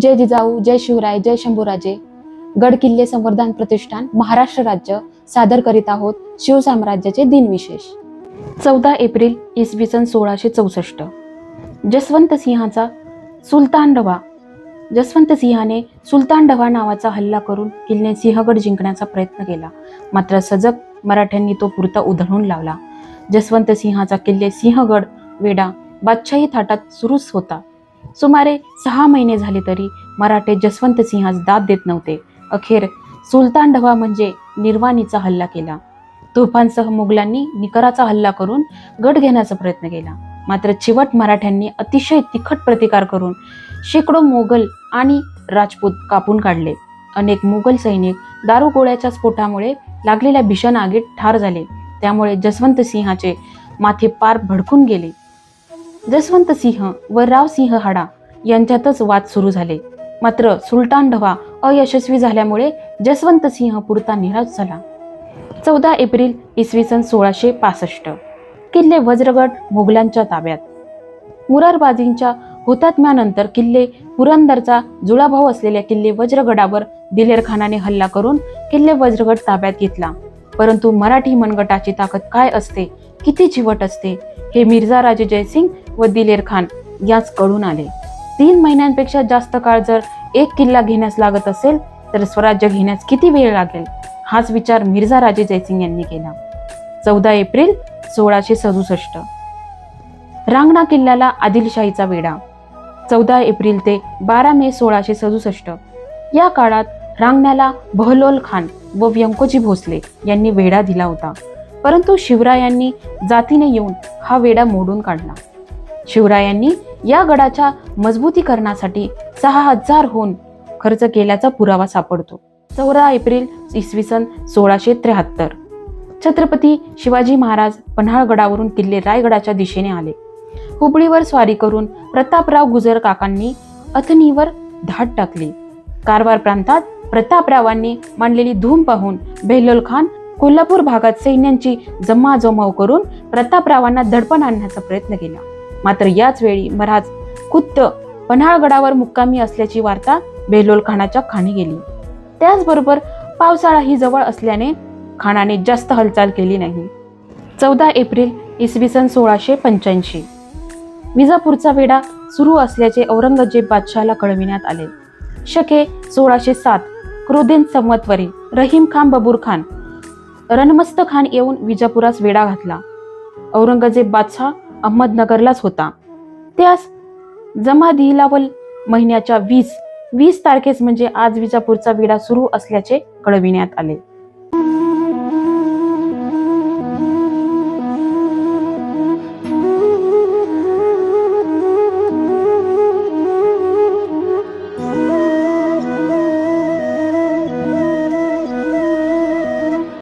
जय जिजाऊ जय शिवराय जय शंभूराजे. गड किल्ले संवर्धन प्रतिष्ठान महाराष्ट्र राज्य. सादर करीत आहोत शिवसाम्राज्याचे दिनविशेष. चौदा एप्रिल इसवी सन सोळाशे चौसष्ट. जसवंत सिंहाचा सुलतान डवा जसवंत सिंहाने सुलतान डवा नावाचा हल्ला करून किल्ले सिंहगड जिंकण्याचा प्रयत्न केला. मात्र सजग मराठ्यांनी तो पुरता उधळून लावला. जसवंत सिंहाचा किल्ले सिंहगड वेढा बादशाही थाटात सुरूच होता. सुमारे सहा महिने झाले तरी मराठे जसवंत सिंहास दाद देत नव्हते. अखेर सुलतान ढवा म्हणजे निर्वाणीचा हल्ला केला. तुफानसह मुघलांनी निकराचा हल्ला करून गट घेण्याचा प्रयत्न केला. मात्र चिवट मराठ्यांनी अतिशय तिखट प्रतिकार करून शेकडो मोगल आणि राजपूत कापून काढले. अनेक मुघल सैनिक दारुगोळ्याच्या स्फोटामुळे लागलेल्या भीषण आगीत ठार झाले. त्यामुळे जसवंत सिंहाचे माथे पार भडकून गेले. जसवंत सिंह व राव सिंह हाडा यांच्यातच वाद सुरू झाले. मात्र सुलतान ढवा अयशस्वी झाल्यामुळे जसवंत सिंह पुरता निराश झाला. चौदा एप्रिल इसवी सन सोळाशे पासष्ट. किल्ले वज्रगड मुघलांच्या ताब्यात. मुरारबाजींच्या हुतात्म्यानंतर किल्ले पुरंदरचा जुळाभाऊ असलेल्या किल्ले वज्रगडावर दिलेर खानाने हल्ला करून किल्ले वज्रगड ताब्यात घेतला. परंतु मराठी मनगटाची ताकद काय असते किती चिवट असते हे मिर्झा राजे जयसिंग व दिलेर खान याच कळून आले. तीन महिन्यांपेक्षा जास्त काळ जर एक किल्ला घेण्यास लागत असेल तर स्वराज्य घेण्यास किती वेळ लागेल? हाच विचार मिर्झा राजे जयसिंग यांनी केला. चौदा एप्रिल सोळाशे सदुसष्ट. रांगणा किल्ल्याला आदिलशाहीचा वेढा. चौदा एप्रिल ते बारा मे सोळाशे सदुसष्ट. या काळात रांगण्याला बहलोल खान व व्यंकोजी भोसले यांनी वेढा दिला होता. परंतु शिवरायांनी जातीने येऊन हा वेढा मोडून काढला. शिवरायांनी या गडाच्या मजबूतीकरणासाठी सहा हजारहून खर्च केल्याचा पुरावा सापडतो. चौदा एप्रिल इसवी सन सोळाशे त्र्याहत्तर. छत्रपती शिवाजी महाराज पन्हाळगडावरून किल्ले रायगडाच्या दिशेने आले. हुबळीवर स्वारी करून प्रतापराव गुजर काकांनी अथनीवर धाड टाकली. कारवार प्रांतात प्रतापरावांनी मांडलेली धूम पाहून बेहलोल खान कोल्हापूर भागात सैन्यांची जमाजमाव करून प्रतापरावांना दडपण आणण्याचा प्रयत्न केला. मात्र याच वेळी महाराज खुद्द पन्हाळगडावर मुक्कामी असल्याची वार्ता बेहलोल खानाच्या खाणी गेली. त्याचबरोबर पावसाळा ही जवळ असल्याने खानाने जास्त हालचाल केली नाही. चौदा एप्रिल इसवी सन सोळाशे पंच्याऐंशी. विजापूरचा वेढा सुरू असल्याचे औरंगजेब बादशहाला कळविण्यात आले. शके सोळाशे सात क्रोधीन संवत्वरी रहीम खान बबूर खान रणमस्त खान येऊन विजापुरास वेढा घातला. औरंगजेब बादशाह अहमदनगरलाच होता. त्यास जमादिलावल महिन्याच्या वीस वीस तारखेस म्हणजे आज विजापूरचा वेढा सुरू असल्याचे कळविण्यात आले.